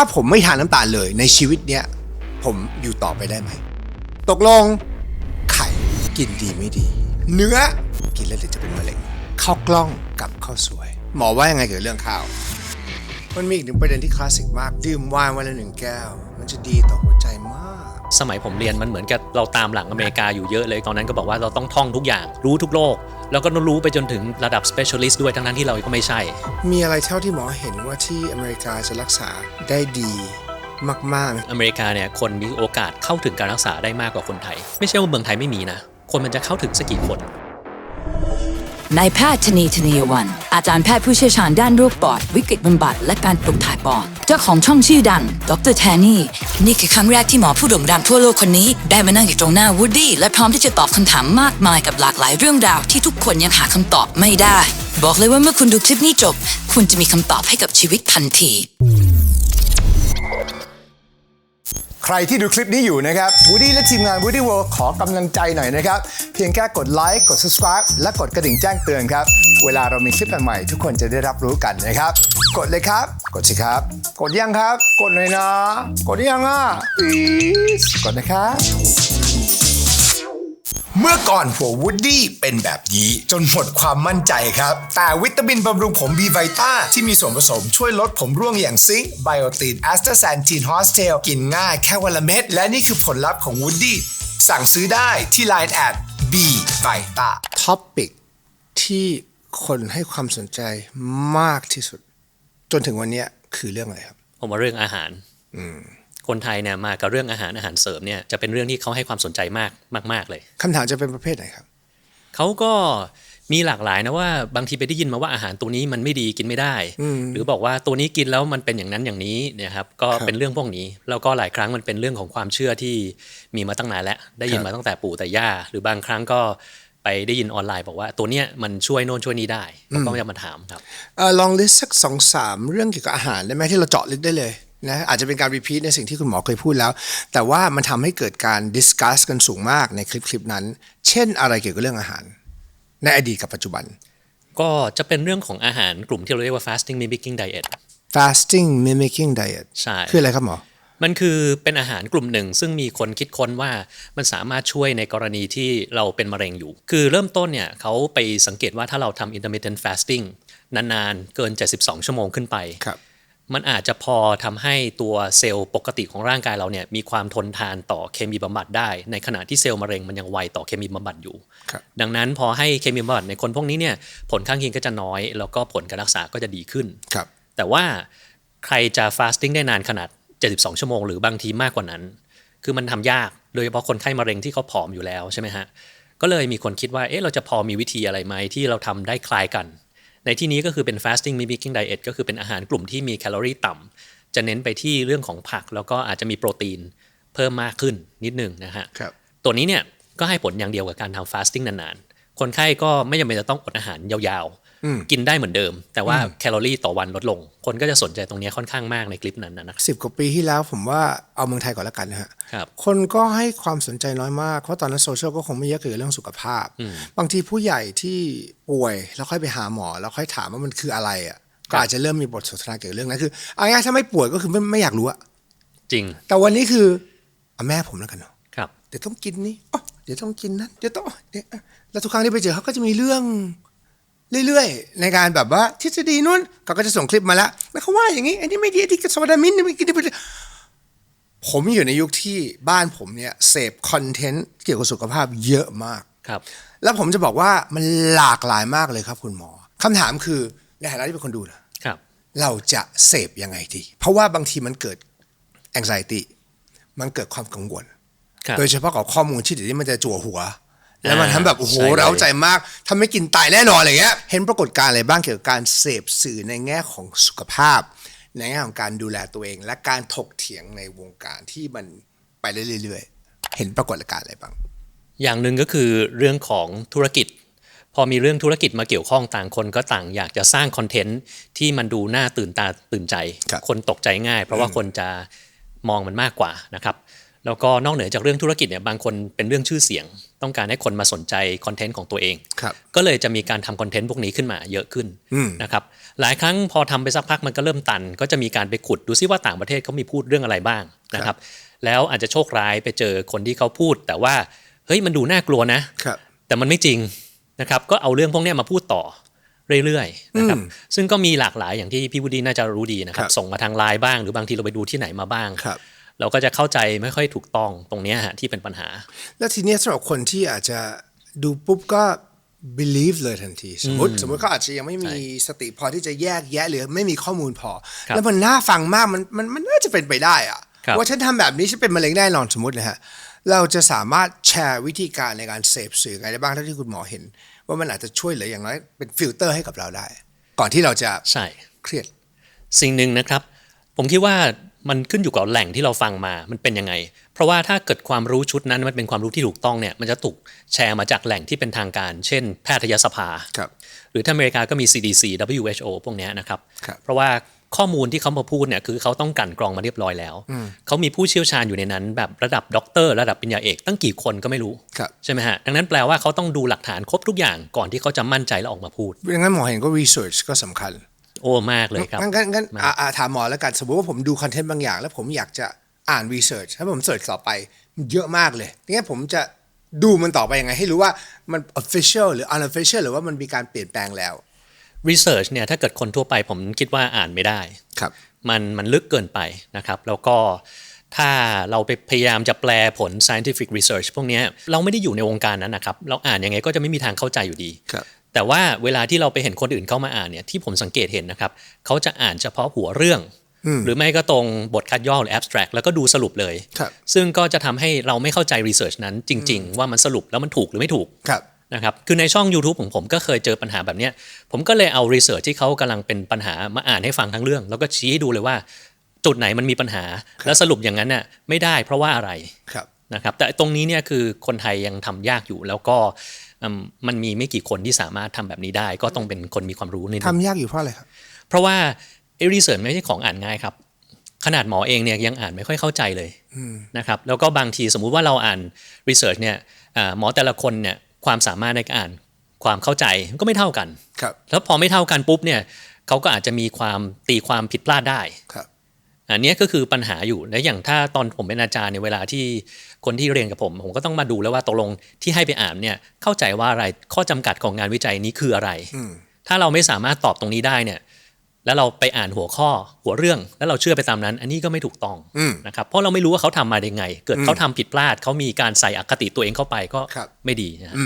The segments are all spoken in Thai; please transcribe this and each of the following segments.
ถ้าผมไม่ทานน้ำตาลเลยในชีวิตเนี้ยผมอยู่ต่อไปได้ไหม ตกลง ไข่กินดีไม่ดี เนื้อกินแล้วเดี๋ยวจะเป็นมะเร็งข้าวกล้องกับข้าวสวย หมอว่ายังไงเกี่ยวกับเรื่องข้าว มันมีอีกหนึ่งประเด็นที่คลาสสิกมาก ดื่มไวน์วันละหนึ่งแก้ว มันจะดีต่อหัวใจมาก สมัยผมเรียนมันเหมือนกับเราตามหลังอเมริกาอยู่เยอะเลย ตอนนั้นก็บอกว่าเราต้องท่องทุกอย่าง รู้ทุกโลกแล้วก็รู้ไปจนถึงระดับ specialist ด้วยทั้งนั้นที่เราก็ไม่ใช่ มีอะไรเท่าที่หมอเห็นว่าที่อเมริกาจะรักษาได้ดีมากๆไหมอเมริกาเนี่ยคนมีโอกาสเข้าถึงการรักษาได้มากกว่าคนไทย ไม่ใช่ว่าเมืองไทยไม่มีนะ คนมันจะเข้าถึงสักกี่คน นายแพทย์ชนีธนีวัน อาจารย์แพทย์ผู้เชี่ยวชาญด้านโรคปอด วิกฤตบำบัด และการปลูกถ่ายปอด เจ้าของช่องชื่อดัง ดรแทนนี่ นี่คือครั้งแรกที่หมอผู้โด่งดังทั่วโลกคนนี้ ได้มานั่งอยู่ตรงหน้าวูดดี้และพร้อมที่จะตอบคำถามมากมายกับหลากหลายเรื่องราวที่ทุกคนยังหาคำตอบไม่ได้ บอกเลยว่าเมื่อคุณดูคลิปนี้จบ คุณจะมีคำตอบให้กับชีวิตทันที ใครที่ดูคลิปนี้อยู่นะครับวูดี้และทีมงาน Woody World ขอกำลังใจหน่อยนะครับ เพียงแค่กดไลค์กด subscribe และกดกระดิ่งแจ้งเตือนครับ เวลาเรามีคลิปใหม่ๆทุกคนจะได้รับรู้กันนะครับ กดเลยครับ กดสิครับ กดยังครับ กดเลยนะ กดยังอะ please กดนะครับ เมื่อก่อนหัววูดดี้เป็นแบบนี้จนหมดความมั่นใจครับ แต่วิตามินบำรุงผมบีไวต้าที่มีส่วนผสมช่วยลดผมร่วงอย่างซิงค์ไบโอตินแอสตาแซนทีนฮอสเทลกินง่ายแค่วันละเม็ดและนี่คือผลลัพธ์ของวูดดี้สั่งซื้อได้ที่ Line แอดบีไวต้าท็อปิกที่คนให้ความสนใจมากที่สุด จนถึงวันนี้คือเรื่องอะไรครับ ผมว่าเรื่องอาหาร คนไทยเนี่ยมากับเรื่องอาหารอาหารเสริมเนี่ยจะเป็นเรื่องที่เขาให้ความสนใจมากมาก ๆ เลยคำถามจะเป็นประเภทไหนครับเขาก็มีหลากหลายนะว่าบางทีไปได้ยินมาว่าอาหารตัวนี้มันไม่ดีกินไม่ได้ หรือบอกว่าตัวนี้กินแล้วมันเป็นอย่างนั้นอย่างนี้เนี่ยครับก็เป็นเรื่องพวกนี้แล้วก็หลายครั้งมันเป็นเรื่องของความเชื่อที่มีมาตั้งนานแล้วได้ยินมาตั้งแต่ปู่แต่ย่าหรือบางครั้งก็ไปได้ยินออนไลน์บอกว่าตัวเนี้ยมันช่วยโน่นช่วยนี้ได้ก็จะมาถามครับเออลองลิสต์สักสองสามเรื่องเกี่ยวกับอาหารได้ไหมที่เราเจาะลึกได้เลย นะอาจจะเป็นการรีพีทในสิ่งที่คุณหมอเคยพูดแล้ว แต่ว่ามันทำให้เกิดการดิสคัสกันสูงมากในคลิปคลิปนั้น เช่นอะไรเกี่ยวกับเรื่องอาหาร ในอดีตกับปัจจุบัน ก็จะเป็นเรื่องของอาหารกลุ่มที่เราเรียกว่า fasting mimicking diet fasting mimicking diet ใช่คืออะไรครับหมอ มันคือเป็นอาหารกลุ่มหนึ่ง ซึ่งมีคนคิดค้นว่ามันสามารถช่วยในกรณีที่เราเป็นมะเร็งอยู่ คือเริ่มต้นเนี่ยเขาไปสังเกตว่าถ้าเราทำ intermittent fasting นานๆ เกิน 72 ชั่วโมงขึ้นไปครับ มันอาจจะพอทำให้ตัวเซลล์ปกติของร่างกายเราเนี่ยมีความทนทานต่อเคมีบำบัดได้ ในขณะที่เซลล์มะเร็งมันยังไวต่อเคมีบำบัดอยู่ครับดังนั้นพอให้เคมีบำบัดในคนพวกนี้เนี่ยผลข้างเคียงก็จะน้อย แล้วก็ผลการรักษาก็จะดีขึ้นครับแต่ว่าใครจะฟาสติ้งได้นานขนาด 72 ชั่วโมงหรือบางทีมากกว่านั้น คือมันทำยากโดยเฉพาะคนไข้มะเร็งที่เขาผอมอยู่แล้วใช่ไหมฮะก็เลยมีคนคิดว่าเอ๊ะเราจะพอมีวิธีอะไรไหมที่เราทำได้คล้ายกัน ในที่นี้ก็คือเป็น fasting mimicking diet ก็คือเป็นอาหารกลุ่มที่มีแคลอรี่ต่ำจะเน้นไปที่เรื่องของผัก แล้วก็อาจจะมีโปรตีนเพิ่มมากขึ้นนิดหนึ่งนะฮะครับตัวนี้เนี่ยก็ให้ผลอย่างเดียวกับการทำ fasting นานๆ คนไข้ก็ไม่จำเป็นจะต้องอดอาหารยาวๆ กินได้เหมือนเดิม แต่ว่าแคลอรี่ต่อวันลดลง คนก็จะสนใจตรงนี้ค่อนข้างมากในคลิปนั้นนะนะครับสิบกว่าปีที่แล้วผมว่าเอาเมืองไทยก่อนแล้วกันนะฮะครับคนก็ให้ความสนใจน้อยมาก เพราะตอนนั้นโซเชียลก็คงไม่เยอะเกี่ยวกับเรื่องสุขภาพ บางทีผู้ใหญ่ที่ป่วยแล้วค่อยไปหาหมอ แล้วค่อยถามว่ามันคืออะไรอะก็อาจจะเริ่มมีบทสนทนาเกี่ยวกับเรื่องนั้นคือเอาง่ายๆถ้าไม่ป่วยก็คือไม่ไม่อยากรู้อะจริง แต่วันนี้คือเอาแม่ผมแล้วกันเนาะครับเดี๋ยวต้องกินนี่อ๋อเดี๋ยวต้องกินนั้นเดี๋ยวต้องเดี๋ยวแล้วทุกครั้งที่ไปเจอเขาก็จะมีเรื่อง เรื่อยๆ ในการแบบว่าทฤษฎีนู้นเขาก็จะส่งคลิปมาแล้วแล้วเขาว่าอย่างนี้อันนี้ไม่ดีอันนี้กับโซดามินนี่ไม่กินได้ผมอยู่ในยุคที่บ้านผมเนี่ยเสพคอนเทนต์เกี่ยวกับสุขภาพเยอะมากครับ แล้วผมจะบอกว่ามันหลากหลายมากเลยครับคุณหมอคำถามคือในฐานะที่เป็นคนดูนะครับ เราจะเสพยังไงดี เพราะว่าบางทีมันเกิด anxiety มันเกิดความกังวลครับโดยเฉพาะกับข้อมูลที่เดี๋ยวนี้มันจะจั่วหัว แล้วมันอ่าทำแบบโอ้โหใช่เลย เร้าใจมากทำให้กินตายแน่นอนอะไรเงี้ยเห็นปรากฏการณ์อะไรบ้างเกี่ยวกับการเสพสื่อในแง่ของสุขภาพ ในแง่ของการดูแลตัวเอง และการถกเถียงในวงการที่มันไปเรื่อยๆเห็นปรากฏการณ์อะไรบ้าง อย่างหนึ่งก็คือเรื่องของธุรกิจ พอมีเรื่องธุรกิจมาเกี่ยวข้องต่างคนก็ต่างอยากจะสร้างคอนเทนต์ที่มันดูน่าตื่นตาตื่นใจครับคนตกใจง่าย เพราะว่าคนจะมองมันมากกว่านะครับ แล้วก็นอกเหนือจากเรื่องธุรกิจเนี่ยบางคนเป็นเรื่องชื่อเสียง ต้องการให้คนมาสนใจคอนเทนต์ของตัวเองครับก็เลยจะมีการทำคอนเทนต์พวกนี้ขึ้นมาเยอะขึ้นนะครับหลายครั้งพอทำไปสักพักมันก็เริ่มตัน ก็จะมีการไปขุดดูซิว่าต่างประเทศเขามีพูดเรื่องอะไรบ้างนะครับแล้วอาจจะโชคร้ายไปเจอคนที่เขาพูด แต่ว่าเฮ้ยมันดูน่ากลัวนะครับแต่มันไม่จริงนะครับก็เอาเรื่องพวกเนี้ยมาพูดต่อเรื่อยๆนะครับซึ่งก็มีหลากหลายอย่างที่พี่วุฒิน่าจะรู้ดีนะครัครับบส่งมาทางไลน์บ้าง หรือบางทีเราไปดูที่ไหนมาบ้างครับ เราก็จะเข้าใจไม่ค่อยถูกต้องตรงเนี้ยฮะที่เป็นปัญหา แล้วทีเนี้ยสำหรับคนที่อาจจะดูปุ๊บก็ believe เลยทันที สมมติ สมมติเขาอาจจะยังไม่มีสติพอที่จะแยกแยะหรือไม่มีข้อมูลพอครับแล้วมันน่าฟังมากมันมันมันน่าจะเป็นไปได้อะครับว่าฉันทำแบบนี้ฉันเป็นมะเร็งแน่นอนสมมตินะฮะเราจะสามารถแชร์วิธีการในการเสพสื่อไงได้บ้างเท่าที่คุณหมอเห็น ว่ามันอาจจะช่วยเหลืออย่างน้อยเป็นฟิลเตอร์ให้กับเราได้ ก่อนที่เราจะใช่เครียด สิ่งหนึ่งนะครับ ผมคิดว่า มันขึ้นอยู่กับแหล่งที่เราฟังมา มันเป็นยังไง เพราะว่าถ้าเกิดความรู้ชุดนั้นมันเป็นความรู้ที่ถูกต้องเนี่ย มันจะถูกแชร์มาจากแหล่งที่เป็นทางการ เช่น แพทยสภาครับหรือที่อเมริกาก็มี CDC WHO พวกเนี้ยนะครับครับเพราะว่าข้อมูลที่เขามาพูดเนี่ยคือเขาต้องกลั่นกรองมาเรียบร้อยแล้ว เขามีผู้เชี่ยวชาญอยู่ในนั้น แบบระดับด็อกเตอร์ระดับปริญญาเอกตั้งกี่คนก็ไม่รู้ครับใช่ไหมฮะดังนั้นแปลว่าเขาต้องดูหลักฐานครบทุกอย่างก่อนที่เขาจะมั่นใจแล้วออกมาพูดดังนั้นหมอเห็นก็ research ก็สำคัญ โอ้มากเลยครับงั้นงั้นงั้นอะอะถามหมอแล้วกัน สมมติว่าผมดูคอนเทนต์บางอย่าง แล้วผมอยากจะอ่าน research ถ้าผมเสิร์ชต่อไปมันเยอะมากเลยงั้นผมจะดูมันต่อไปยังไง ให้รู้ว่ามัน official หรือ unofficial หรือว่ามันมีการเปลี่ยนแปลงแล้ว Research เนี่ยถ้าเกิดคนทั่วไปผมคิดว่าอ่านไม่ได้ครับ มันมันลึกเกินไปนะครับ แล้วก็ถ้าเราไปพยายามจะแปลผล scientific research พวกเนี้ยเราไม่ได้อยู่ในวงการนั้นนะครับ เราอ่านยังไงก็จะไม่มีทางเข้าใจอยู่ดีครับ แต่ว่าเวลาที่เราไปเห็นคนอื่นเข้ามาอ่านเนี่ยที่ผมสังเกตเห็นนะครับเขาจะอ่านเฉพาะหัวเรื่อง หรือไม่ก็ตรงบทคัดย่อหรือ abstract แล้วก็ดูสรุปเลยครับซึ่งก็จะทำให้เราไม่เข้าใจ research นั้นจริง ๆ ว่ามันสรุปแล้วมันถูกหรือไม่ถูกครับนะครับคือในช่อง YouTube ของผมก็เคยเจอปัญหาแบบเนี้ยผมก็เลยเอา research ที่เขากำลังเป็นปัญหามาอ่านให้ฟังทั้งเรื่อง แล้วก็ชี้ให้ดูเลยว่า จุดไหนมันมีปัญหา แล้วสรุปอย่างนั้นน่ะไม่ได้เพราะว่าอะไรครับนะครับแต่ตรงนี้เนี่ยคือคนไทยยังทำยากอยู่แล้วก็อื มมันมีไม่กี่คนที่สามารถทำแบบนี้ได้ ก็ต้องเป็นคนมีความรู้ในดทำยากอยู่เพราะอะไรครับเพราะว่าไอ้ research ไม่ใช่ของอ่านง่ายครับ ขนาดหมอเองเนี่ยยังอ่านไม่ค่อยเข้าใจเลยนะครับแล้วก็บางทีสมมุติว่าเราอ่าน research เนี่ยอ่าหมอแต่ละคนเนี่ยความสามารถในการอ่านความเข้าใจก็ไม่เท่ากันครับแล้วพอไม่เท่ากันปุ๊บเนี่ยเขาก็อาจจะมีความตีความผิดพลาดได้ครับ อันเนี้ยก็คือปัญหาอยู่และอย่างถ้าตอนผมเป็นอาจารย์ในยเวลาที่คนที่เรียนกับผม ผมก็ต้องมาดูแล้วว่าตกลงที่ให้ไปอ่านเนี่ยเข้าใจว่าอะไรข้อจำกัดของงานวิจัยนี้คืออะไร ถ้าเราไม่สามารถตอบตรงนี้ได้เนี่ย แล้วเราไปอ่านหัวข้อหัวเรื่อง แล้วเราเชื่อไปตามนั้น อันนี้ก็ไม่ถูกต้องนะครับเพราะเราไม่รู้ว่าเขาทำมาได้ไง เกิดเขาทำผิดพลาดเขามีการใส่อคติตัวเองเข้าไปก็ครับไม่ดีนะฮะ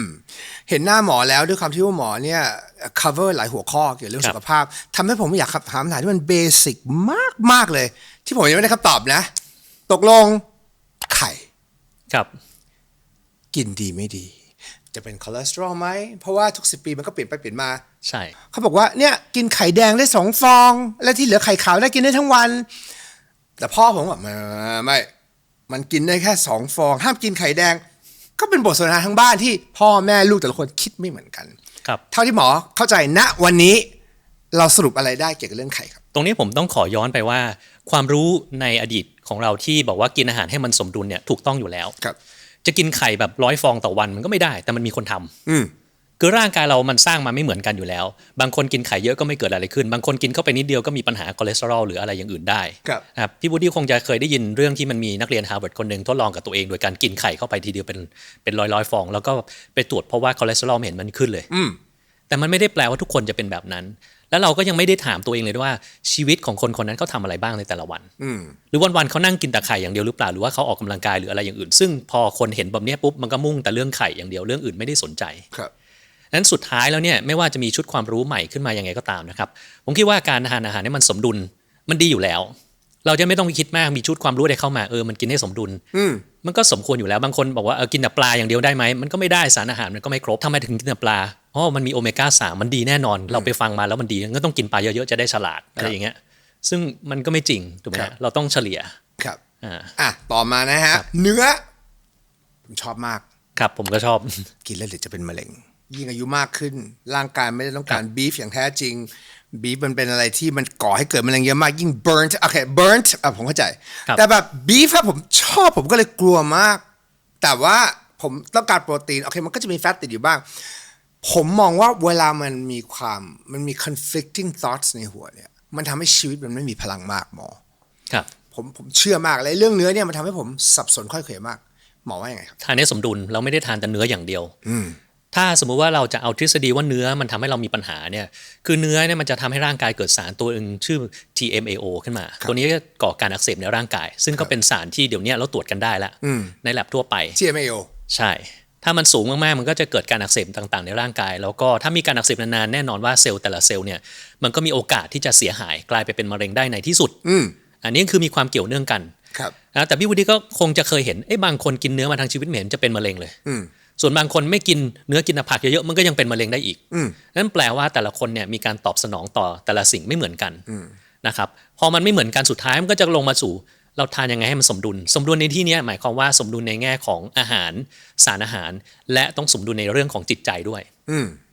เห็นหน้าหมอแล้วด้วยความที่ว่าหมอเนี่ย cover หลายหัวข้อเกี่ยวกับเรื่องครับสุขภาพทำให้ผมอยากถามคำถามที่มันเบสิกมากมากๆเลย ที่ผมยังไม่ได้คำตอบนะ ตกลงไข่ครับ กินดีไม่ดี จะเป็นคอเลสเตอรอลไหม เพราะว่าทุกสิปีมันก็เปลี่ยนไปเปลี่ยนมา ใช่ เขาบอกว่าเนี่ยกินไข่แดงได้สองฟอง และที่เหลือไข่ขาวได้กินได้ทั้งวัน แต่พ่อผมบอกไม่ไม่ มันกินได้แค่สองฟอง ห้ามกินไข่แดง ก็เป็นบทสนทนาทั้งบ้านที่พ่อแม่ลูกแต่ละคนคิดไม่เหมือนกัน ครับ เท่าที่หมอเข้าใจณวันนี้เราสรุปอะไรได้เกี่ยวกับเรื่องไข่ครับ ตรงนี้ผมต้องขอย้อนไปว่า ความรู้ในอดีตของเราที่บอกว่ากินอาหารให้มันสมดุลเนี่ยถูกต้องอยู่แล้วครับ จะกินไข่แบบร้อยฟองต่อวันมันก็ไม่ได้ แต่มันมีคนทำอืมคือร่างกายเรามันสร้างมาไม่เหมือนกันอยู่แล้ว บางคนกินไข่เยอะก็ไม่เกิดอะไรขึ้น บางคนกินเข้าไปนิดเดียวก็มีปัญหาคอเลสเตอรอลหรืออะไรอย่างอื่นได้ครับนะครับพี่บูดี้คงจะเคยได้ยินเรื่องที่มันมีนักเรียนฮาร์วาร์ดคนหนึ่งทดลองกับตัวเองโดยการกินไข่เข้าไปทีเดียวเป็นเป็นร้อยร้อยๆฟอง แล้วก็ไปตรวจเพราะว่าคอเลสเตอรอลไม่เห็นมันขึ้นเลยอืมแต่มันไม่ได้แปลว่าทุกคนจะเป็นแบบนั้น แล้วเราก็ยังไม่ได้ถามตัวเองเลยด้วยว่าชีวิตของคนคนนั้นเขาทำอะไรบ้างในแต่ละวันอืมหรือวันๆเขานั่งกินแต่ไข่อย่างเดียวหรือเปล่าหรือว่าเขาออกกำลังกายหรืออะไรอย่างอื่น ซึ่งพอคนเห็นแบบเนี้ยปุ๊บมันก็มุ่งแต่เรื่องไข่อย่างเดียวเรื่องอื่นไม่ได้สนใจครับนั้นสุดท้ายแล้วเนี่ยไม่ว่าจะมีชุดความรู้ใหม่ขึ้นมายังไงก็ตามนะครับผมคิดว่าการทานอาหารให้มันสมดุลมันดีอยู่แล้ว เราจะไม่ต้องไปคิดมากมีชุดความรู้อะไรเข้ามาเออมันกินให้สมดุลอืมมันก็สมควรอยู่แล้วบางคนบอกว่าเออกินแต่ปลาอย่างเดียวได้ไหมมันก็ไม่ได้สารอาหารมันก็ไม่ครบทำไมถึงกินแต่ปลา อ๋อมันมีโอเมก้าสามมันดีแน่นอน เราไปฟังมาแล้วมันดีงั้นก็ต้องกินปลาเยอะๆจะได้ฉลาดอะไรอย่างเงี้ย ซึ่งมันก็ไม่จริงถูกไหมครัฮะบเราต้องเฉลี่ยครับอ่าอะต่อมานะฮะเนื้อผมชอบมากครับผมก็ชอบกินแล้วเดี๋ยวจะเป็นมะเร็ง ยิ่งอายุมากขึ้น ร่างกายไม่ได้ต้องการบีฟอย่างแท้จริงบีฟมันเป็นอะไรที่มันก่อให้เกิดมะเร็งเยอะมากยิ่ง burnt โอเค burnt อะผมเข้าใจครับแต่แบบบีฟครับผมชอบผมก็เลยกลัวมาก แต่ว่าผมต้องการโปรตีน โอเค มันก็จะมีแฟตติดอยู่บ้าง ผมมองว่าเวลามันมีความมันมี conflicting thoughts ในหัวเนี่ย มันทำให้ชีวิตมันไม่มีพลังมากหมอ ครับ ผมผมเชื่อมากเลยเรื่องเนื้อเนี่ยมันทำให้ผมสับสนค่อยเขวมาก หมอว่ายังไงครับ ทานให้สมดุลเราไม่ได้ทานแต่เนื้ออย่างเดียวถ้าสมมุติว่าเราจะเอาทฤษฎีว่าเนื้อมันทำให้เรามีปัญหาเนี่ย คือเนื้อเนี่ยมันจะทำให้ร่างกายเกิดสารตัวหนึ่งชื่อ TMAO ขึ้นมา ตัวนี้ก็ก่อการอักเสบในร่างกาย ซึ่งก็เป็นสารที่เดี๋ยวนี้เราตรวจกันได้แล้วในแลบทั่วไป TMAO ใช่ ถ้ามันสูงมากๆ มันก็จะเกิดการอักเสบต่างๆ ในร่างกาย แล้วก็ถ้ามีการอักเสบนานๆ แน่นอนว่าเซลล์แต่ละเซลล์เนี่ย มันก็มีโอกาสที่จะเสียหายกลายไปเป็นมะเร็งได้ในที่สุด อันนี้คือมีความเกี่ยวเนื่องกันครับนะแต่พี่วุฒิก็คงจะเคยเห็นไอ้ยบางคนกินเนื้อมาทางชีวิตไม่เห็นจะเป็นมะเร็งเลย ส่วนบางคนไม่กินเนื้อกินแต่ผักเยอะๆ มันก็ยังเป็นมะเร็งได้อีก นั่นแปลว่าแต่ละคนเนี่ยมีการตอบสนองต่อแต่ละสิ่งไม่เหมือนกันนะครับ พอมันไม่เหมือนกันสุดท้ายมันก็จะลงมาสู่ เราทานยังไงให้มันสมดุล สมดุลในที่เนี้ยหมายความว่าสมดุลในแง่ของอาหารสารอาหาร และต้องสมดุลในเรื่องของจิตใจด้วย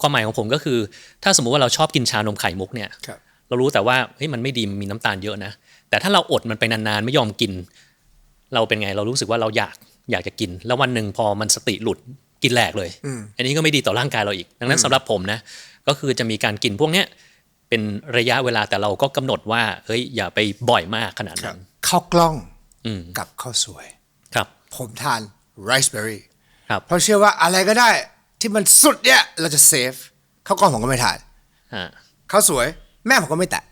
ความหมายของผมก็คือ ถ้าสมมุติว่าเราชอบกินชานมไข่มุกเนี่ยครับเรารู้แต่ว่าเฮ้ยมันไม่ดีมันมีน้ำตาลเยอะนะแต่ถ้าเราอดมันไปนานๆไม่ยอมกิน เราเป็นไงเรารู้สึกว่าเราอยากอยากจะกิน แล้ววันหนึ่งพอมันสติหลุดกินแหลกเลย อันนี้ก็ไม่ดีต่อร่างกายเราอีก ดังนั้นสำหรับผมนะก็คือจะมีการกินพวกเนี้ยเป็นระยะเวลาแต่เราก็กำหนดว่าเฮ้ยอย่าไปบ่อยมากขนาดนั้น ข้าวกล้องอืมกับข้าวสวย ครับ ผมทานไรซ์เบอร์รี่ครับเพราะเชื่อว่าอะไรก็ได้ที่มันสุดเนี่ยเราจะเซฟข้าวกล้องผมก็ไม่ทานอ่าข้าวสวย แม่ผมก็ไม่แตะ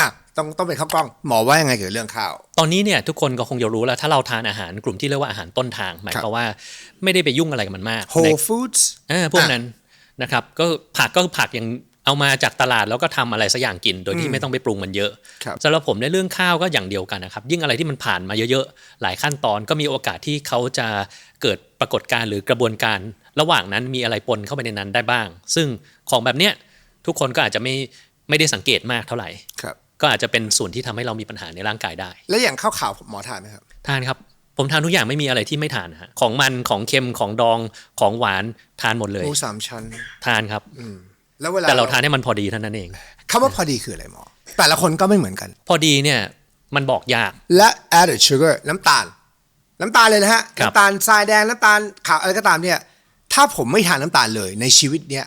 อะต้องต้องเป็นข้าวกล้องหมอว่ายังไงเกี่ยวกับเรื่องข้าว ตอนนี้เนี่ยทุกคนก็คงจะรู้แล้ว ถ้าเราทานอาหารกลุ่มที่เรียกว่าอาหารต้นทาง หมายความว่าไม่ได้ไปยุ่งอะไรกับมันมาก whole foods เออพวกนั้นนะครับก็ผักก็ผักอย่าง เอามาจากตลาดแล้วก็ทำอะไรสักอย่างกิน โดยที่ไม่ต้องไปปรุงมันเยอะครับสำหรับผมในเรื่องข้าวก็อย่างเดียวกันนะครับ ยิ่งอะไรที่มันผ่านมาเยอะๆ หลายขั้นตอนก็มีโอกาสที่เขาจะเกิดปรากฏการณ์หรือกระบวนการ ระหว่างนั้นมีอะไรปนเข้าไปในนั้นได้บ้าง ซึ่งของแบบเนี้ยทุกคนก็อาจจะไม่ไม่ได้สังเกตมากเท่าไหร่ครับก็อาจจะเป็นส่วนที่ทำให้เรามีปัญหาในร่างกายได้ แล้วอย่างข้าวขาวหมอทานไหมครับทานครับผมทานทุกอย่างไม่มีอะไรที่ไม่ทานนะฮะของมันของเค็มของดองของหวานทานหมดเลยหมูสามชั้นทานครับ แล้วเวลาแต่เราทานให้มันพอดีเท่านั้นเองคำว่าพอดีคืออะไรหมอ แต่ละคนก็ไม่เหมือนกัน พอดีเนี่ยมันบอกยาก และ added sugar น้ำตาล น้ำตาลเลยนะฮะครับน้ำตาลทรายแดง น้ำตาลขาวอะไรก็ตามเนี่ย ถ้าผมไม่ทานน้ำตาลเลยในชีวิตเนี้ย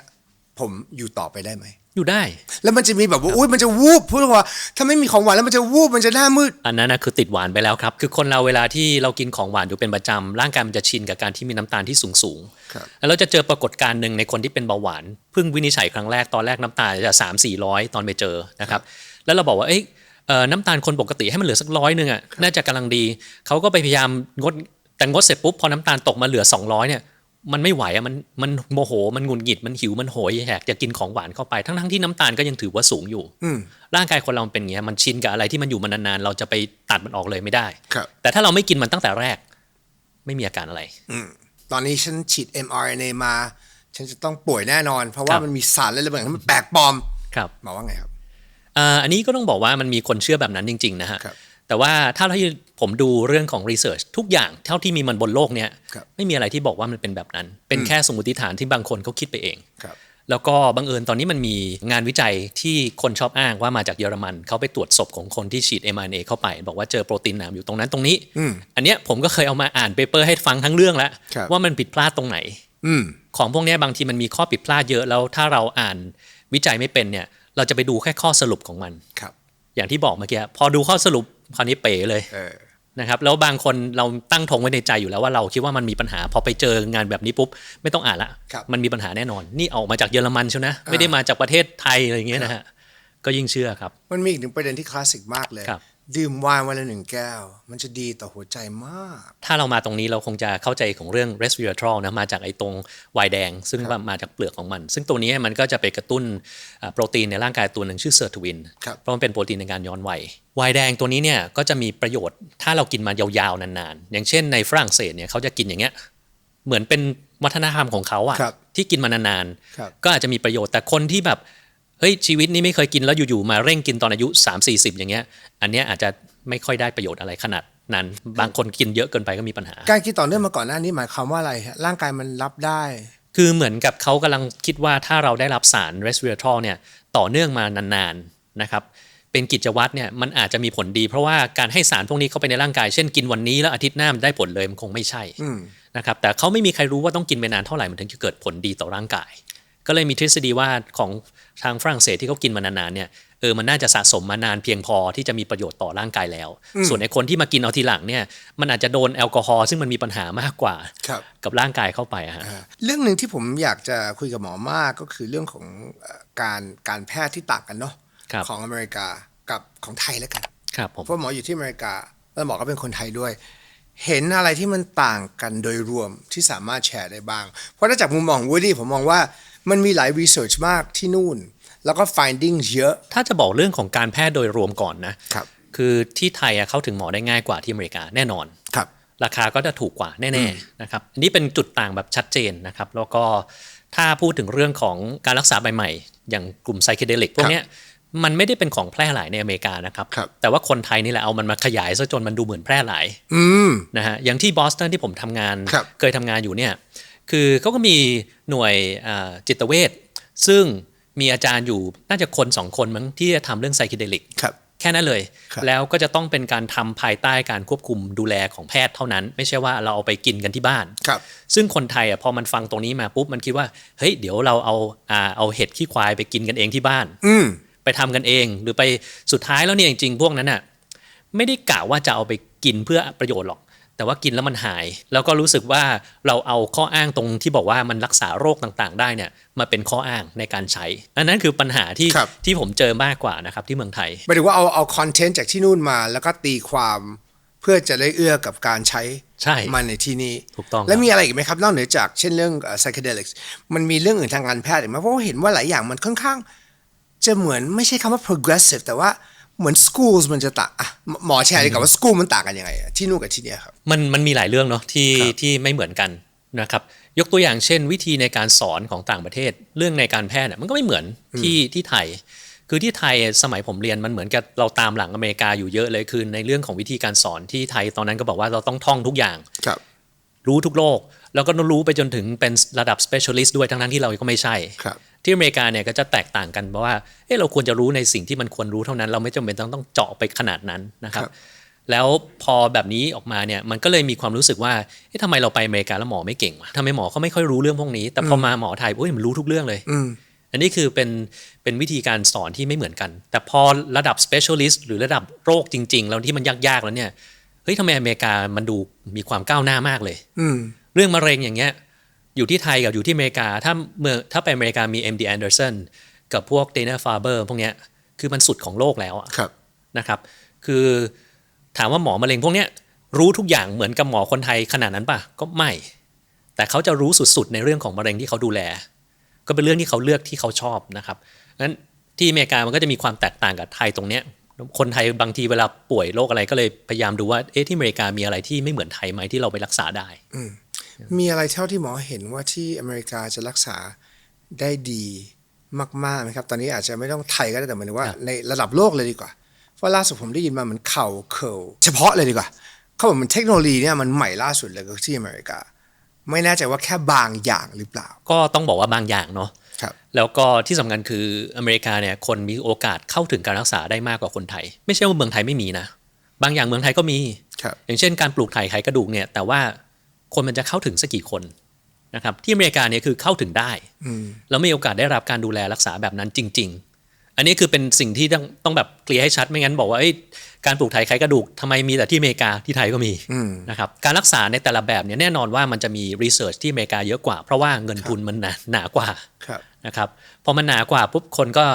ผมอยู่ต่อไปได้ไหม อยู่ได้ แล้วมันจะมีแบบว่าอุ้ยมันจะวูบพูดว่าถ้าไม่มีของหวานแล้วมันจะวูบมันจะหน้ามืด อันนั้นนะคือติดหวานไปแล้วครับ คือคนเราเวลาที่เรากินของหวานอยู่เป็นประจำร่างกายมันจะชินกับการที่มีน้ำตาลที่สูงสูงๆครับแล้วเราจะเจอปรากฏการณ์หนึ่งในคนที่เป็นเบาหวานเพิ่งวินิจฉัยครั้งแรกตอนแรกน้ำตาลจะสามสี่ร้อยตอนไปเจอนะครับแล้วเราบอกว่าเอ้ยเอ่อน้ำตาลคนปกติให้มันเหลือสักร้อยหนึ่งอะน่าจะกำลังดีเขาก็ไปพยายามงดแต่งดเสร็จปุ๊บพอน้ำตาลตกมาเหลือ 200เนี่ย มันไม่ไหวอะมันมันโมโหมันหงุดหงิดมันหิวมันโหยแหกจะกินของหวานเข้าไปทั้งทั้งๆที่น้ำตาลก็ยังถือว่าสูงอยู่ร่างกายคนเรามันเป็นอย่างเงี้ยมันชินกับอะไรที่มันอยู่มานานๆเราจะไปตัดมันออกเลยไม่ได้ครับแต่ถ้าเราไม่กินมันตั้งแต่แรก ไม่มีอาการอะไรตอนนี้ฉันฉีด mRNA มา ฉันจะต้องป่วยแน่นอน เพราะคว่ารับมันมีสารอะไรบางอย่างที่มันแปลกปลอมครับหมอว่าไงครับอ่าอันนี้ก็ต้องบอกว่ามันมีคนเชื่อแบบนั้นจริง ๆ นะฮะครับ แต่ว่าถ้าที่ผมดูเรื่องของรีเสิร์ชทุกอย่างเท่าที่มีมันบนโลกเนี้ยครับไม่มีอะไรที่บอกว่ามันเป็นแบบนั้น เป็นแค่สมมติฐานที่บางคนเขาคิดไปเองครับแล้วก็บังเอิญตอนนี้มันมีงานวิจัยที่คนชอบอ้างว่ามาจากเยอรมันเขาไปตรวจศพของคนที่ฉีด mRNA เข้าไป บอกว่าเจอโปรตีนหนามอยู่ตรงนั้นตรงนี้ อันเนี้ยผมก็เคยเอามาอ่านเปเปอร์ให้ฟังทั้งเรื่องแล้วครับว่ามันผิดพลาดตรงไหนอืมของพวกเนี้ยบางทีมันมีข้อผิดพลาดเยอะแล้วถ้าเราอ่านวิจัยไม่เป็นเนี่ย เราจะไปดูแค่ข้อสรุปของมันครับ อย่างที่บอกเมื่อกี้พอดูข้อสรุป คราวนี้เป๋เลยเออนะครับแล้วบางคนเราตั้งธงไว้ในใจอยู่แล้วว่าเราคิดว่ามันมีปัญหา พอไปเจองานแบบนี้ปุ๊บไม่ต้องอ่านละครับมันมีปัญหาแน่นอน นี่ออกมาจากเยอรมันใช่ไหมไม่ได้มาจากประเทศไทยอะไรอย่างเงี้ยนะฮะก็ยิ่งเชื่อครับ มันมีอีกหนึ่งประเด็นที่คลาสสิกมากเลยครับ ดื่มไวน์วันละหนึ่งแก้ว มันจะดีต่อหัวใจมาก ถ้าเรามาตรงนี้เราคงจะเข้าใจของเรื่อง resveratrol นะมาจากไอ้ตรงไวน์แดง ซึ่งว่ามาจากเปลือกของมัน ซึ่งตัวนี้มันก็จะไปกระตุ้นอ่าโปรตีนในร่างกายตัวหนึ่งชื่อเซอร์ทวินครับเพราะมันเป็นโปรตีนในการย้อนวัยไวน์แดงตัวนี้เนี่ยก็จะมีประโยชน์ ถ้าเรากินมายาวๆนานๆ อย่างเช่นในฝรั่งเศสเนี่ยเขาจะกินอย่างเงี้ยเหมือนเป็นวัฒนธรรมของเขาอะครับที่กินมานานครับๆก็อาจจะมีประโยชน์แต่คนที่แบบ เฮ้ยชีวิตนี้ไม่เคยกินแล้วอยู่ๆมาเร่งกินตอนอายุ 3-40 อย่างเงี้ย อันเนี้ยอาจจะไม่ค่อยได้ประโยชน์อะไรขนาดนั้น บางคนกินเยอะเกินไปก็มีปัญหา การกินต่อเนื่องมาก่อนหน้านี้หมายความว่าอะไรฮะร่างกายมันรับได้ คือเหมือนกับเขากำลังคิดว่าถ้าเราได้รับสาร resveratrol เนี่ยต่อเนื่องมานานๆนะครับเป็นกิจวัตรเนี่ยมันอาจจะมีผลดี เพราะว่าการให้สารพวกนี้เข้าไปในร่างกาย เช่นกินวันนี้แล้วอาทิตย์หน้ามันได้ผลเลยมันคงไม่ใช่นะครับแต่เขาไม่มีใครรู้ว่าต้องกินไปนานเท่าไหร่มันถึงจะเกิดผลดีต่อร่างกาย ก็เลยมีทฤษฎีว่าของ ทางฝรั่งเศสที่เขากินมานานๆเนี่ยเออมันน่าจะสะสมมานานเพียงพอที่จะมีประโยชน์ต่อร่างกายแล้ว ส่วนในคนที่มากินเอาทีหลังเนี่ยมันอาจจะโดนแอลกอฮอล์ซึ่งมันมีปัญหามากกว่าครับกับร่างกายเข้าไปอะฮะเรื่องหนึ่งที่ผมอยากจะคุยกับหมอมากก็คือเรื่องของเอ่อการการแพทย์ที่ต่างกันเนาะครับของอเมริกากับของไทยแล้วกันครับผมเพราะหมออยู่ที่อเมริกาแล้วหมอก็เป็นคนไทยด้วย เห็นอะไรที่มันต่างกันโดยรวมที่สามารถแชร์ได้บ้าง เพราะถ้าจากมุมมองวูดี้ผมมองว่า มันมีหลายรีเสิร์ชมากที่นู่น แล้วก็ findings เยอะ ถ้าจะบอกเรื่องของการแพทย์โดยรวมก่อนนะครับ คือที่ไทยอะเข้าถึงหมอได้ง่ายกว่าที่อเมริกาแน่นอนครับ ราคาก็จะถูกกว่าแน่ๆนะครับอันนี้เป็นจุดต่างแบบชัดเจนนะครับ แล้วก็ถ้าพูดถึงเรื่องของการรักษาใหม่ๆ อย่างกลุ่มไซเคเดลิกพวกเนี้ยมันไม่ได้เป็นของแพร่หลายในอเมริกานะครับครับแต่ว่าคนไทยนี่แหละเอามันมาขยายซะจนมันดูเหมือนแพร่หลายอืมนะฮะอย่างที่บอสตันที่ผมทำงานครับเคยทำงานอยู่เนี่ย คือเขาก็มีหน่วยอ่าจิตเวชซึ่งมีอาจารย์อยู่น่าจะคนสองคนมั้งที่จะทำเรื่องไซเคเดลิกครับแค่นั้นเลยครับแล้วก็จะต้องเป็นการทำภายใต้การควบคุมดูแลของแพทย์เท่านั้น ไม่ใช่ว่าเราเอาไปกินกันที่บ้านครับซึ่งคนไทยอะพอมันฟังตรงนี้มาปุ๊บมันคิดว่าเฮ้ยเดี๋ยวเราเอาอ่าเอาเห็ดขี้ควายไปกินกันเองที่บ้าน อืมไปทำกันเองหรือไปสุดท้ายแล้วเนี่ยจริงๆพวกนั้นน่ะไม่ได้กะว่าจะเอาไปกินเพื่อประโยชน์หรอก แต่ว่ากินแล้วมันหาย แล้วก็รู้สึกว่าเราเอาข้ออ้างตรงที่บอกว่ามันรักษาโรคต่างๆ ได้เนี่ยมาเป็นข้ออ้างในการใช้ อันนั้นคือปัญหาที่ครับที่ผมเจอมากกว่านะครับที่เมืองไทยหมายถึงว่าเอาเอาคอนเทนต์จากที่นู่นมา แล้วก็ตีความเพื่อจะได้เอื้อกับการใช้ใช่มันในที่นี้ถูกต้องแล้วครับมีอะไรอีกไหมครับ นอกเหนือจากเช่นเรื่องไซเคเดลิกมันมีเรื่องอื่นทางการแพทย์อีกไหมเพราะว่าเห็นว่าหลายอย่างมันค่อนข้าง จะเหมือนไม่ใช่คำว่า progressive แต่ว่า เหมือน schools มันจะต่างอะหมอหมอแชร์ดีกว่าว่า school มันต่างกันยังไงอะที่นู่นกับที่เนี่ยครับมันมันมีหลายเรื่องเนาะที่ครับที่ไม่เหมือนกันนะครับยกตัวอย่างเช่น วิธีในการสอนของต่างประเทศ เรื่องในการแพทย์เนี่ยมันก็ไม่เหมือนที่ที่ไทย คือที่ไทยสมัยผมเรียนมันเหมือนกับเราตามหลังอเมริกาอยู่เยอะเลยคือในเรื่องของวิธีการสอนที่ไทยตอนนั้นก็บอกว่าเราต้องท่องทุกอย่างครับรู้ทุกโรคแล้วก็รู้ไปจนถึงเป็นระดับ specialist ด้วยทั้งนั้นที่เราก็ไม่ใช่ครับ ที่อเมริกาเนี่ยก็จะแตกต่างกันเพราะว่าเอะเราควรจะรู้ในสิ่งที่มันควรรู้เท่านั้น เราไม่จำเป็นต้องต้องเจาะไปขนาดนั้นนะครับครับ แล้วพอแบบนี้ออกมาเนี่ยมันก็เลยมีความรู้สึกว่าเอ๊ะทำไมเราไปอเมริกาแล้วหมอไม่เก่งวะทำไมหมอเขาไม่ค่อยรู้เรื่องพวกนี้ แต่พอมาหมอไทยโอ้ยมันรู้ทุกเรื่องเลยอืมอันนี้คือเป็นเป็นวิธีการสอนที่ไม่เหมือนกัน แต่พอระดับ specialist หรือระดับโรคจริง ๆ แล้วที่มันยากๆแล้วเนี่ยเฮ้ยทำไมอเมริกามันดูมีความก้าวหน้ามากเลยอืมเรื่องมะเร็งอย่างเงี้ย อยู่ที่ไทยกับอยู่ที่อเมริกา ถ้าเมื่อถ้าไปอเมริกามี MD Anderson กับพวก Dana Farber พวกเนี้ยคือมันสุดของโลกแล้วอะครับนะครับ คือถามว่าหมอมะเร็งพวกเนี้ยรู้ทุกอย่างเหมือนกับหมอคนไทยขนาดนั้นป่ะก็ไม่ แต่เขาจะรู้สุดๆในเรื่องของมะเร็งที่เขาดูแล ก็เป็นเรื่องที่เขาเลือกที่เขาชอบนะครับงั้นที่อเมริกามันก็จะมีความแตกต่างกับไทยตรงเนี้ยคนไทยบางทีเวลาป่วยโรคอะไรก็เลยพยายามดูว่าเอ๊ะที่อเมริกามีอะไรที่ไม่เหมือนไทยไหมที่เราไปรักษาได้ มีอะไรเท่าที่หมอเห็นว่าที่อเมริกาจะรักษาได้ดีมากๆไหมครับ ตอนนี้อาจจะไม่ต้องไทยก็ได้แต่หมายถึงว่าครับในระดับโลกเลยดีกว่าเพราะล่าสุดผมได้ยินมาเหมือนเข่าเคิลเฉพาะเลยดีกว่า เขาบอกมันเทคโนโลยีเนี่ยมันใหม่ล่าสุดเลยก็ที่อเมริกา ไม่แน่ใจว่าแค่บางอย่างหรือเปล่า ก็ต้องบอกว่าบางอย่างเนาะครับแล้วก็ที่สำคัญคืออเมริกาเนี่ยคนมีโอกาสเข้าถึงการรักษาได้มากกว่าคนไทย ไม่ใช่ว่าเมืองไทยไม่มีนะ บางอย่างเมืองไทยก็มีครับอย่างเช่นการปลูกถ่ายไขกระดูกเนี่ยแต่ว่า คนมันจะเข้าถึงสักกี่คนนะครับที่อเมริกาเนี่ยคือเข้าถึงได้อืมแล้วมีโอกาสได้รับการดูแลรักษาแบบนั้นจริง ๆ อันนี้คือเป็นสิ่งที่ต้องต้องแบบเคลียร์ให้ชัดไม่งั้นบอกว่าเอ้ยการปลูกถ่ายไขกระดูกทำไมมีแต่ที่อเมริกาที่ไทยก็มีอืมนะครับการรักษาในแต่ละแบบเนี่ยแน่นอนว่ามันจะมีรีเสิร์ชที่อเมริกาเยอะกว่า เพราะว่าเงินทุนมันหนาหนากว่าครับนะครับพอมันหนากว่าปุ๊บคนก็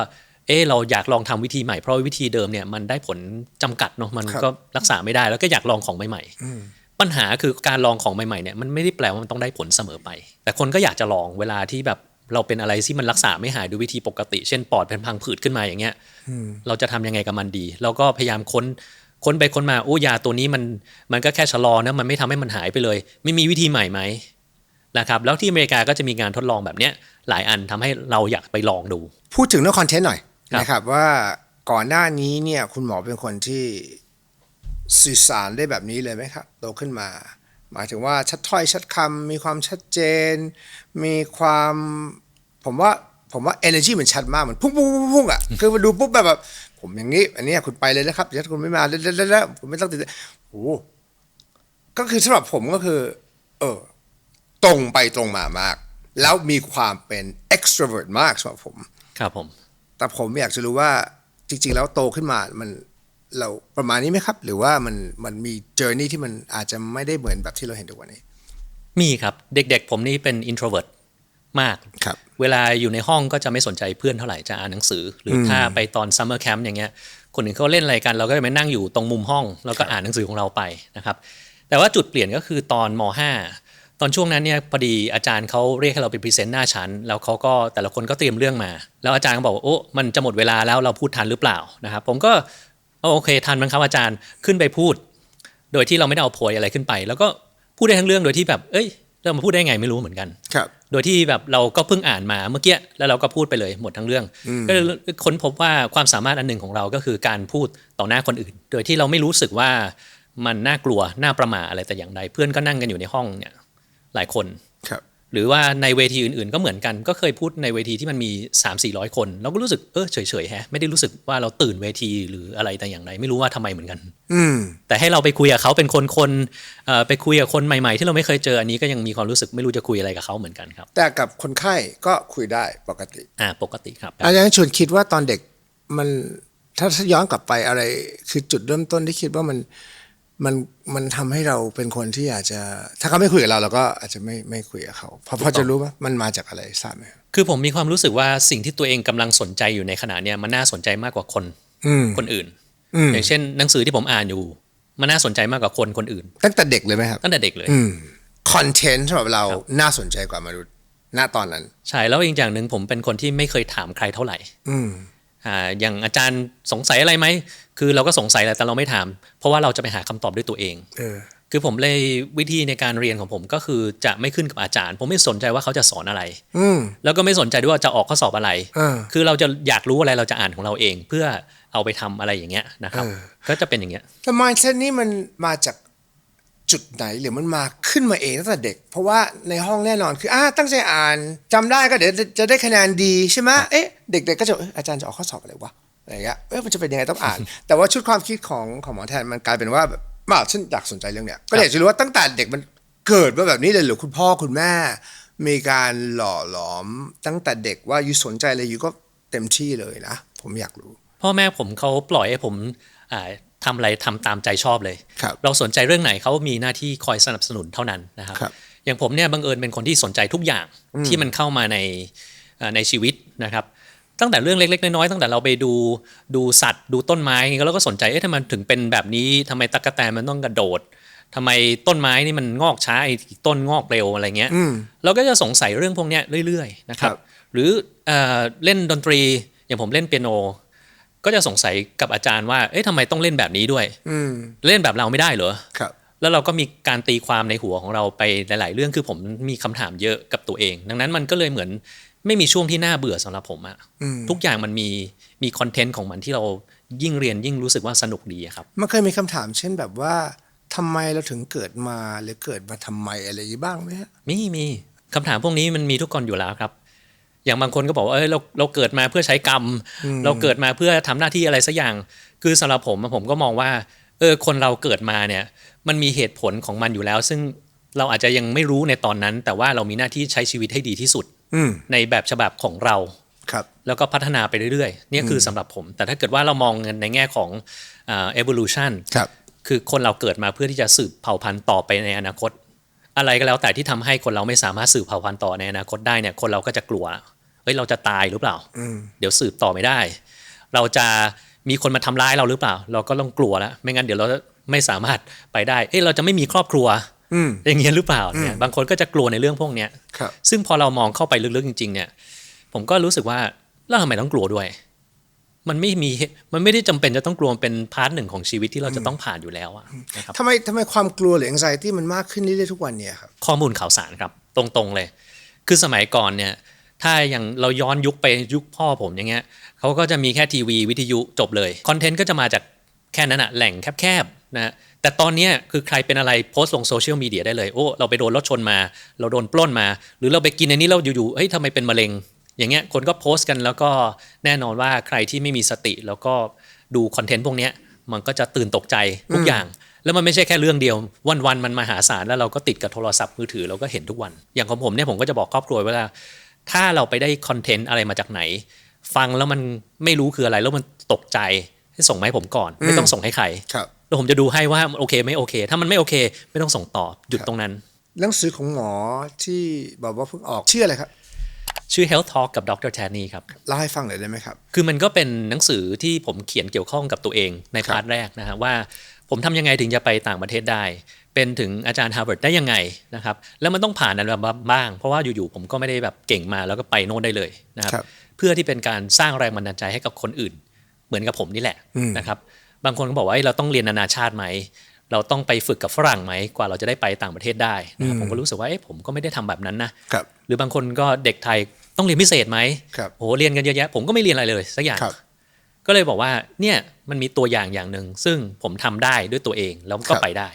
เออเราอยากลองทำวิธีใหม่เพราะวิธีเดิมเนี่ยมันได้ผลจำกัดเนาะมันครับก็รักษาไม่ได้แล้วก็อยากลองของใหม่ๆ ปัญหาคือการลองของใหม่ๆเนี่ยมันไม่ได้แปลว่ามันต้องได้ผลเสมอไป แต่คนก็อยากจะลองเวลาที่แบบเราเป็นอะไรที่มันรักษาไม่หายด้วยวิธีปกติ เช่นปอดเป็นพังผืดขึ้นมาอย่างเงี้ยเราจะทำยังไงกับมันดีเราก็พยายามค้นค้นไปค้นมาโอ้ยาตัวนี้มันมันก็แค่ชะลอนะมันไม่ทำให้มันหายไปเลย ไม่มีวิธีใหม่ไหมนะครับแล้วที่อเมริกาก็จะมีงานทดลองแบบเนี้ยหลายอันทำให้เราอยากไปลองดู พูดถึงเรื่องคอนเทนต์หน่อยครับนะครับว่าก่อนหน้านี้เนี่ยคุณหมอเป็นคนที่ สื่อสารได้แบบนี้เลยไหมครับโตขึ้นมา หมายถึงว่าชัดถ้อยชัดคำมีความชัดเจน มีความผมว่าผมว่า energy มันชัดมากเหมือนพุ่งพุ่งพุ่งพุ่งอะคือมาดูปุ๊บแบบแบบผมอย่างนี้ อันเนี้ยคุณไปเลยนะครับถ้าคุณไม่มาแล้วแล้วแล้วคุณไม่ต้องติดโอ้โหก็คือสำหรับผมก็คือ เออตรงไปตรงมามาก แล้วมีความเป็น extrovert มากสำหรับผม ครับผม แต่ผมอยากจะรู้ว่าจริง ๆ แล้วโตขึ้นมามัน เราประมาณนี้ไหมครับ หรือว่ามันมันมีเจอร์นี่ที่มันอาจจะไม่ได้เหมือนแบบที่เราเห็นทุกวันนี้ มีครับเด็กๆ ผมนี่เป็น introvert มากครับเวลาอยู่ในห้องก็จะไม่สนใจเพื่อนเท่าไหร่จะอ่านหนังสือ หรืออถ้าไปตอน summer camp อย่างเงี้ยคนอื่นเขาเล่นอะไรกันเราก็จะไปนั่งอยู่ตรงมุมห้อง แล้วก็อ่านหนังสือของเราไปนะครับแต่ว่าจุดเปลี่ยนก็คือตอนม .5 ตอนช่วงนั้นเนี่ยพอดีอาจารย์เขาเรียกให้เราไปพรีเซนต์หน้าชั้น แล้วเขาก็แต่ละคนก็เตรียมเรื่องมา แล้วอาจารย์ก็บอกว่าโอ้มันจะหมดเวลาแล้วเราพูดทันหรือเปล่านะครับผมก็ โอเคทันมั้งครับอาจารย์ขึ้นไปพูด โดยที่เราไม่ได้เอาโพยอะไรขึ้นไป แล้วก็พูดได้ทั้งเรื่องโดยที่แบบ เอ้ยเรามาพูดได้ไงไม่รู้เหมือนกันครับ โดยที่แบบเราก็เพิ่งอ่านมาเมื่อกี้แล้วเราก็พูดไปเลยหมดทั้งเรื่อง ก็เลยค้นพบว่าความสามารถอันหนึ่งของเราก็คือการพูดต่อหน้าคนอื่น โดยที่เราไม่รู้สึกว่ามันน่ากลัวน่าประหม่าอะไรแต่อย่างใดเพื่อนก็นั่งกันอยู่ในห้องเนี่ยหลายคนครับ หรือว่าในเวทีอื่นๆ ก็เหมือนกัน ก็เคยพูดในเวทีที่มันมี 3 4 0 0 คน เราก็รู้สึกเออเฉยๆแฮะไม่ได้รู้สึกว่าเราตื่นเวทีหรืออะไรแต่อย่างใดไม่รู้ว่าทำไมเหมือนกัน อืมแต่ให้เราไปคุยกับเขาเป็นคนๆเอ่อไปคุยกับคนใหม่ๆ ที่เราไม่เคยเจออันนี้ก็ยังมีความรู้สึกไม่รู้จะคุยอะไรกับเขาเหมือนกันครับ แต่กับคนไข้ก็คุยได้ปกติอ่าปกติครับอาจารย์ชวนคิดว่าตอนเด็กมันถ้าถ้าย้อนกลับไปอะไรคือจุดเริ่มต้นที่คิดว่ามัน มันมันทำให้เราเป็นคนที่อาจจะ ถ้าเขาไม่คุยกับเราเราก็อาจจะไม่ไม่คุยกับเขาพอพอจะรู้ว่ามันมาจากอะไรทราบไหมครับคือผมมีความรู้สึกว่าสิ่งที่ตัวเองกำลังสนใจอยู่ในขณะเนี้ยมันน่าสนใจมากกว่าคนอืมคนอื่นอืมอย่างเช่น หนังสือที่ผมอ่านอยู่ มันน่าสนใจมากกว่าคนคนอื่น ตั้งแต่เด็กเลยไหมครับตั้งแต่เด็กเลยอืมคอนเทนต์สำหรับเราน่าสนใจกว่ามนุษย์ณตอนนั้น ใช่แล้วอีกอย่างหนึ่งผมเป็นคนที่ไม่เคยถามใครเท่าไหร่ อืม อ่าอย่างอาจารย์สงสัยอะไรไหม คือเราก็สงสัยแหละแต่เราไม่ถาม เพราะว่าเราจะไปหาคำตอบด้วยตัวเองเออคือผมเลยวิธีในการเรียนของผมก็คือจะไม่ขึ้นกับอาจารย์ ผมไม่สนใจว่าเขาจะสอนอะไร อืมแล้วก็ไม่สนใจด้วยว่าจะออกข้อสอบอะไรเออคือเราจะอยากรู้อะไรเราจะอ่านของเราเอง เพื่อเอาไปทำอะไรอย่างเงี้ยนะครับเออก็จะเป็นอย่างเงี้ยแต่ mindset นี้มันมาจาก จุดไหนหรือมันมาขึ้นมาเองตั้งแต่เด็ก เพราะว่าในห้องแน่นอนคืออ่าตั้งใจอ่านจำได้ก็เดี๋ยวจะจะได้คะแนนดีใช่ไหมเอ๊ะเด็กๆก็จะเอ๊ะอาจารย์จะออกข้อสอบอะไรวะอะไรอย่างเงี้ยเอ๊ะมันจะเป็นยังไงต้องอ่าน แต่ว่าชุดความคิดของของหมอแทนมันกลายเป็นว่าแบบมาฉันอยากสนใจเรื่องเนี้ยก็อยากจะรู้ว่าตั้งแต่เด็กมันเกิดมาแบบนี้เลยหรือคุณพ่อคุณแม่ มีการหล่อหลอมตั้งแต่เด็กว่าอยู่สนใจอะไรอยู่ก็เต็มที่เลยนะผมอยากรู้ พ่อแม่ผมเขาปล่อยให้ผมอ่า ทำอะไรทำตามใจชอบเลยครับเราสนใจเรื่องไหนเขามีหน้าที่คอยสนับสนุนเท่านั้นนะครับครับอย่างผมเนี่ยบังเอิญเป็นคนที่สนใจทุกอย่างที่มันเข้ามาในเอ่อในชีวิตนะครับตั้งแต่เรื่องเล็กๆน้อยๆตั้งแต่เราไปดูดูสัตว์ ดูต้นไม้เราก็สนใจเอ๊ะทำไมมันถึงเป็นแบบนี้ทำไมตั๊กแตนมันต้องกระโดดทำไมต้นไม้นี่มันงอกช้าอีกต้นงอกเร็วอะไรเงี้ยอืมเราก็จะสงสัยเรื่องพวกเนี้ยเรื่อยๆนะครัครับบหรือเอ่อเล่นดนตรีอย่างผมเล่นเปียโน ก็จะสงสัยกับอาจารย์ว่า เอ๊ะทำไมต้องเล่นแบบนี้ด้วย อืมเล่นแบบเราไม่ได้เหรอครับ แล้วเราก็มีการตีความในหัวของเราไปหลาย ๆ เรื่องคือผมมีคำถามเยอะกับตัวเอง ดังนั้นมันก็เลยเหมือนไม่มีช่วงที่น่าเบื่อสำหรับผมอะอืมทุกอย่างมันมีมีคอนเทนต์ของมันที่เรายิ่งเรียนยิ่งรู้สึกว่าสนุกดีอะครับมันเคยมีคำถามเช่นแบบว่าทำไมเราถึงเกิดมาหรือเกิดมาทำไมอะไรอย่างนี้บ้างไหมฮะมีมีคำถามพวกนี้มันมีทุกคนอยู่แล้วครับ อย่างบางคนก็บอกว่าเอยเราเราเกิดมาเพื่อใช้กรรม เราเกิดมาเพื่อทำหน้าที่อะไรสักอย่าง คือสำหรับผมอะผมก็มองว่า เออคนเราเกิดมาเนี่ยมันมีเหตุผลของมันอยู่แล้ว ซึ่งเราอาจจะยังไม่รู้ในตอนนั้น แต่ว่าเรามีหน้าที่ใช้ชีวิตให้ดีที่สุดอืมในแบบฉบับของเราครับแล้วก็พัฒนาไปเรื่อยๆเนี่ยคือสำหรับผม แต่ถ้าเกิดว่าเรามองในแง่ของเอ่อ evolution ครับคือคนเราเกิดมาเพื่อที่จะสืบเผ่าพันธุ์ต่อไปในอนาคต อะไรก็แล้วแต่ที่ทำให้คนเราไม่สามารถสืบเผ่าพันธุ์ต่อในอนาคตได้เนี่ยคนเราก็จะกลัว เฮ้ยเราจะตายหรือเปล่าเดี๋ยวสืบต่อไม่ได้ เราจะมีคนมาทำร้ายเราหรือเปล่า เราก็ต้องกลัวแล้วไม่งั้นเดี๋ยวเราไม่สามารถไปได้ เอ้ยเราจะไม่มีครอบครัวอืมอย่างเงี้ยหรือเปล่าเนี่ยบางคนก็จะกลัวในเรื่องพวกเนี้ยครับซึ่งพอเรามองเข้าไปลึกๆจริง ๆ เนี่ย ผมก็รู้สึกว่าแล้วทำไมต้องกลัวด้วย มันไม่มีมันไม่ได้จำเป็นจะต้องกลัวมันเป็นพาร์ทหนึ่งของชีวิตที่เราจะต้องผ่านอยู่แล้วอะนะครับทำไมทำไมความกลัวหรือ anxiety มันมากขึ้นเรื่อยๆทุกวันเนี่ยครับข้อมูลข่าวสารครับ ตรงๆเลย คือสมัยก่อนเนี่ย ถ้าอย่างเราย้อนยุคไปยุคพ่อผมอย่างเงี้ยเขาก็จะมีแค่ทีวีวิทยุจบเลยคอนเทนต์ก็จะมาจากแค่นั้นอะแหล่งแคบๆนะแต่ตอนนี้คือใครเป็นอะไรโพสต์ลงโซเชียลมีเดียได้เลยโอ้เราไปโดนรถชนมา เราโดนปล้นมา หรือเราไปกินอันนี้เราอยู่ๆเฮ้ยทำไมเป็นมะเร็ง อย่างเงี้ยคนก็โพสต์กันแล้วก็แน่นอนว่าใครที่ไม่มีสติแล้วก็ดูคอนเทนต์พวกเนี้ยมันก็จะตื่นตกใจทุกอย่าง แล้วมันไม่ใช่แค่เรื่องเดียว วันๆมันมหาศาลแล้วเราก็ติดกับโทรศัพท์มือถือเราก็เห็นทุกวัน อย่างของผมเนี่ยผมก็จะบอกครอบครัวเว่า ถ้าเราไปได้คอนเทนต์อะไรมาจากไหน ฟังแล้วมันไม่รู้คืออะไร แล้วมันตกใจให้ส่งมาให้ผมก่อน ไม่ต้องส่งให้ใครครับแล้วผมจะดูให้ว่าโอเคไม่โอเค ถ้ามันไม่โอเค ไม่ต้องส่งต่อหยุดตรงนั้น หนังสือของหมอที่บอกว่าเพิ่งออกชื่ออะไรครับ ชื่อ Health Talk กับ Dr. Tanny ครับเล่าให้ฟังหน่อยได้ไหมครับ คือมันก็เป็นหนังสือที่ผมเขียนเกี่ยวข้องกับตัวเองในครับพาร์ทแรกนะฮะว่า ผมทำยังไงถึงจะไปต่างประเทศได้ เป็นถึงอาจารย์ฮาร์วาร์ดได้ยังไงนะครับแล้วมันต้องผ่านอะไรมาบ้าง เพราะว่าอยู่ๆผมก็ไม่ได้แบบเก่งมาแล้วก็ไปโน่นได้เลยนะครับครับเพื่อที่เป็นการสร้างแรงบันดาลใจให้กับคนอื่น เหมือนกับผมนี่แหละอืมนะครับบางคนก็บอกว่าเอ้ยเราต้องเรียนนานาชาติไหมเราต้องไปฝึกกับฝรั่งไหมกว่าเราจะได้ไปต่างประเทศได้นะครับผมก็รู้สึกว่าเอ้ยผมก็ไม่ได้ทำแบบนั้นนะครับหรือบางคนก็เด็กไทยต้องเรียนพิเศษไหมครับโอ้โหเรียนกันเยอะแยะผมก็ไม่เรียนอะไรเลยสักอย่างครับก็เลยบอกว่าเนี่ยมันมีตัวอย่างอย่างหนึ่งซึ่งผมทำได้ด้วยตัวเองแล้วก็ครับไปได้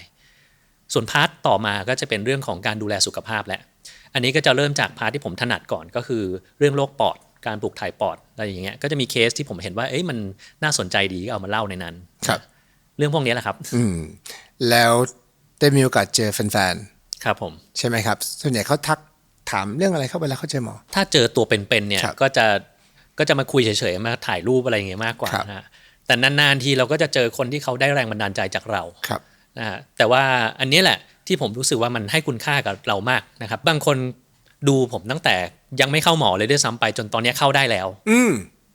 ส่วนพาร์ทต่อมาก็จะเป็นเรื่องของการดูแลสุขภาพแหละ อันนี้ก็จะเริ่มจากพาร์ทที่ผมถนัดก่อนก็คือเรื่องโรคปอด การปลูกถ่ายปอดอะไรอย่างเงี้ย ก็จะมีเคสที่ผมเห็นว่า เอ้ยมันน่าสนใจดีก็เอามาเล่าในนั้น ครับ เรื่องพวกนี้แหละครับ อืม แล้วได้มีโอกาสเจอแฟนครับผมๆใช่ไหมครับ ส่วนใหญ่เขาทักถามเรื่องอะไรเข้าไปแล้วเขาเจอหมอ ถ้าเจอตัวเป็นๆเนี่ยครับก็จะก็จะมาคุยเฉยๆ มาถ่ายรูปอะไรอย่างเงี้ยมากกว่าครับนะฮะแต่นานๆทีเราก็จะเจอคนที่เขาได้แรงบันดาลใจจากเราครับ นะฮะแต่ว่าอันนี้แหละที่ผมรู้สึกว่ามันให้คุณค่ากับเรามากนะครับ บางคนดูผมตั้งแต่ยังไม่เข้าหมอเลยด้วยซ้ำไปจนตอนนี้เข้าได้แล้ว อืม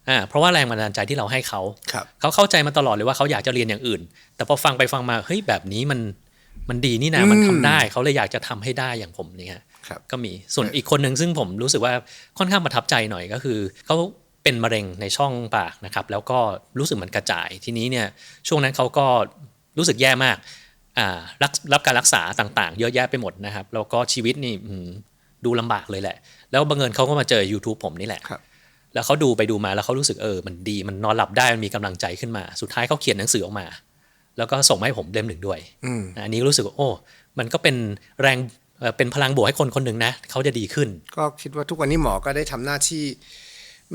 อ่าเพราะว่าแรงบันดาลใจที่เราให้เขา ครับเขาเข้าใจมาตลอดเลยว่าเขาอยากจะเรียนอย่างอื่น แต่พอฟังไปฟังมาเฮ้ยแบบนี้มันมันดีนี่นะมันทำได้เขาเลยอยากจะทำให้ได้อย่างผมเนี่ยครับ ก็มีส่วนอีกคนหนึ่งซึ่งผมรู้สึกว่าค่อนข้างประทับใจหน่อยก็คือเขาเป็นมะเร็งในช่องปากนะครับแล้วก็รู้สึกเหมือนกระจายทีนี้เนี่ยช่วงนั้นเขาก็รู้สึกแย่มากอ่า รับรับการรักษาต่างๆ เยอะแยะไปหมดนะครับแล้วก็ชีวิตนี่อืมดูลำบากเลยแหละ แล้วบังเอิญเขาก็มาเจอ YouTube ผมนี่แหละครับแล้วเขาดูไปดูมาแล้วเขารู้สึกเออมันดีมันนอนหลับได้มันมีกำลังใจขึ้นมา สุดท้ายเขาเขียนหนังสือออกมา แล้วก็ส่งมาให้ผมเล่มหนึ่งด้วยอืมอันนี้รู้สึกว่าโอ้ มันก็เป็นแรงเอ่อเป็นพลังบวกให้คนคนหนึ่งนะเขาจะดีขึ้น ก็คิดว่าทุกวันนี้หมอก็ได้ทำหน้าที่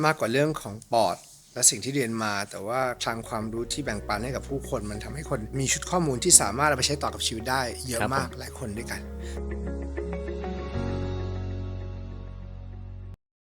มากกว่าเรื่องของปอด และสิ่งที่เรียนมา แต่ว่าคลังความรู้ที่แบ่งปันให้กับผู้คน มันทำให้คนมีชุดข้อมูลที่สามารถเอาไปใช้ต่อกับชีวิตได้ เยอะมากหลายคนด้วยกัน